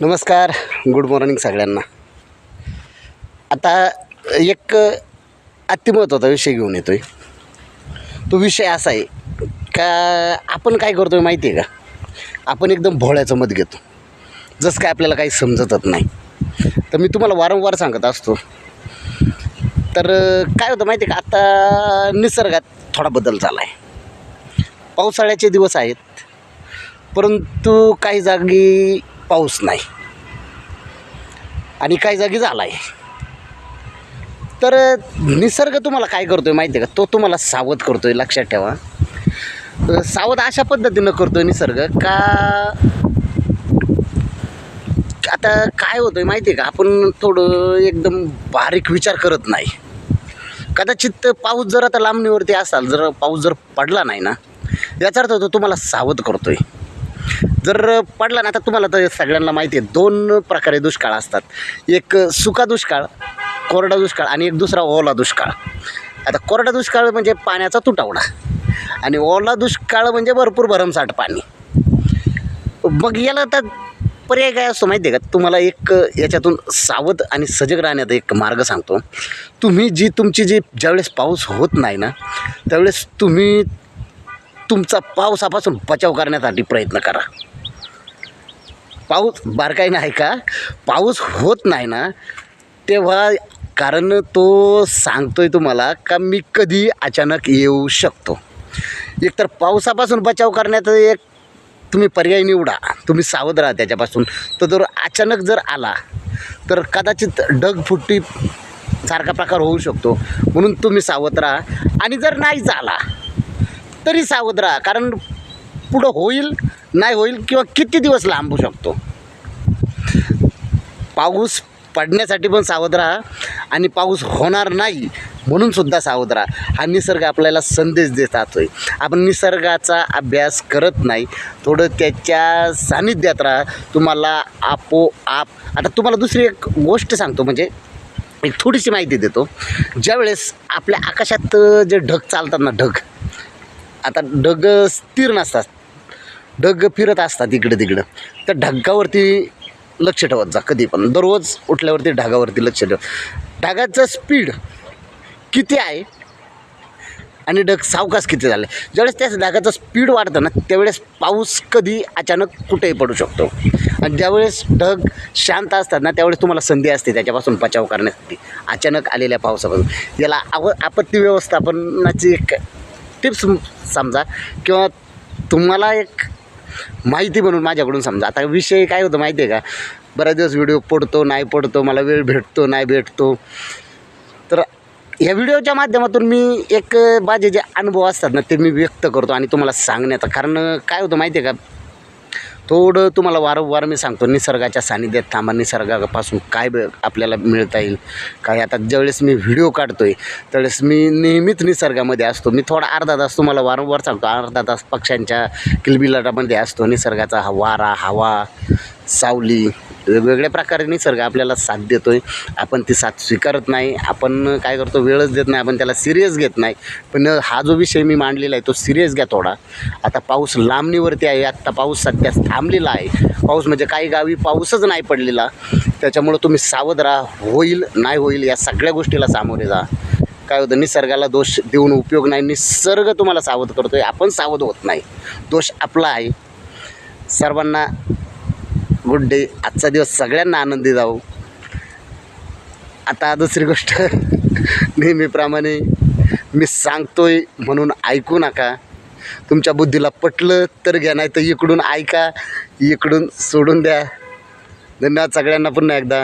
नमस्कार good morning सगळ्यांना. आता एक अतिमहत्त्वाचा विषय घेऊन येतो आहे तो विषय असा आहे का आपण काय करतो आहे माहिती आहे का? आपण एकदम भोळ्याचं मत घेतो. जसं काय आपल्याला काही समजतच नाही. तर मी तुम्हाला वारंवार सांगत असतो. तर काय होतं माहिती आहे का? आता निसर्गात थोडा बदल झाला आहे पावसाळ्याचे दिवस आहेत. परंतु काही जागी पाऊस नाही. आणि काही जागी झाला आहे तर निसर्ग तुम्हाला काय करतो आहे माहिती आहे का? तो तुम्हाला सावध करतो आहे लक्षात ठेवा. सावध अशा पद्धतीनं करतो आहे निसर्ग का आता काय होतं आहे माहिती आहे का? आपण थोडं एकदम बारीक विचार करत नाही. कदाचित पाऊस जर आता लांबणीवरती असाल जर पाऊस जर पडला नाही ना याचा अर्थ तो तुम्हाला सावध करतो आहे जर पडला ना आता तुम्हाला तर सगळ्यांना माहिती आहे दोन प्रकारे दुष्काळ असतात. एक सुका दुष्काळ कोरडा दुष्काळ आणि एक दुसरा ओला दुष्काळ. आता कोरडा दुष्काळ म्हणजे पाण्याचा तुटवडा आणि ओला दुष्काळ म्हणजे भरपूर भरमसाठ पाणी. मग याला तर पर्याय काय असतो माहिती आहे का? तुम्हाला एक याच्यातून सावध आणि सजग राहण्याचा एक मार्ग सांगतो. तुम्ही जी तुमची जी ज्यावेळेस पाऊस होत नाही ना त्यावेळेस तुम्ही तुमचा पावसापासून बचाव करण्यासाठी प्रयत्न करा. पाऊस बारकाई नाही का? पाऊस होत नाही ना तेव्हा कारण तो सांगतोय तुम्हाला का मी कधी अचानक येऊ शकतो. एकतर पावसापासून बचाव करण्याचा एक तुम्ही पर्याय निवडा. तुम्ही सावध राहा त्याच्यापासून. तो जर अचानक जर आला तर कदाचित ढगफुट्टी सारखा प्रकार होऊ शकतो. म्हणून तुम्ही सावध राहा. आणि जर नाही झाला तरी सावध राहा कारण पुढं होईल नाही होईल किंवा किती दिवस लांबू शकतो. पाऊस पडण्यासाठी पण सावध राहा आणि पाऊस होणार नाही म्हणून सुद्धा सावध राहा. हा निसर्ग आपल्याला संदेश देत आहे आपण निसर्गाचा अभ्यास करत नाही थोडं त्याच्या सानिध्यात राहा. तुम्हाला आपोआप आता तुम्हाला दुसरी एक गोष्ट सांगतो म्हणजे एक थोडीशी माहिती देतो. ज्यावेळेस आपल्या आकाशात जे ढग चालतात ना ढग आता ढग स्थिर नसतात. ढग फिरत असतात इकडं तिकडं. त्या ढगावरती लक्ष ठेवत जा कधी पण. दररोज उठल्यावरती ढगावरती लक्ष ठेव. ढगाचं स्पीड किती आहे? आणि ढग सावकाश किती झाले? ज्यावेळेस त्या ढगाचं स्पीड वाढतं ना त्यावेळेस पाऊस कधी अचानक कुठेही पडू शकतो. आणि ज्यावेळेस ढग शांत असतात ना त्यावेळेस तुम्हाला संधी असते. त्याच्यापासून बचाव करण्यासाठी. अचानक आलेल्या पावसापासून. याला आव आपत्ती व्यवस्थापनाची एक टिप्स समजा किंवा तुम्हाला एक माहिती म्हणून माझ्याकडून समजा. आता विषय काय होतं माहिती आहे का? बऱ्याच दिवस व्हिडिओ पडतो नाही पडतो मला वेळ भेटतो नाही भेटतो. तर या व्हिडिओच्या माध्यमातून मी एक माझे जे अनुभव असतात ना ते मी व्यक्त करतो आणि तुम्हाला सांगण्याचा. कारण काय होतं माहिती आहे का? थोडं तुम्हाला वारंवार मी सांगतो निसर्गाच्या सानिध्यात थांबा निसर्गापासून काय ब आपल्याला मिळता येईल. काय आता ज्यावेळेस मी व्हिडिओ काढतो आहे त्यावेळेस मी नेहमीच निसर्गामध्ये असतो. मी थोडा अर्धा तास तुम्हाला वारंवार सांगतो अर्धा तास पक्ष्यांच्या किलबिलाटामध्ये असतो. निसर्गाचा हा वारा हवा सावली वेगवेगळ्या प्रकारे निसर्ग आपल्याला साथ देतो आहे आपण ती साथ स्वीकारत नाही. आपण काय करतो वेळच देत नाही. आपण त्याला सिरियस घेत नाही. पण हा जो विषय मी मांडलेला आहे तो सिरियस घ्या थोडा. आता पाऊस लांबणीवरती आहे. आत्ता पाऊस सध्या थांबलेला आहे. पाऊस म्हणजे काही गावी पाऊसच नाही पडलेला. त्याच्यामुळं तुम्ही सावध राहा. होईल नाही होईल या सगळ्या गोष्टीला सामोरे जा. काय होतं निसर्गाला दोष देऊन उपयोग नाही. निसर्ग तुम्हाला सावध करतो आहे आपण सावध होत नाही. दोष आपला आहे. सर्वांना गुड डे आजचा दिवस सगळ्यांना आनंदी जाऊ आता दुसरी गोष्ट नेहमीप्रमाणे मी सांगतोय म्हणून ऐकू नका. तुमच्या बुद्धीला पटलं तर घ्या नाही तर इकडून ऐका इकडून सोडून द्या. धन्यवाद सगळ्यांना पुन्हा एकदा.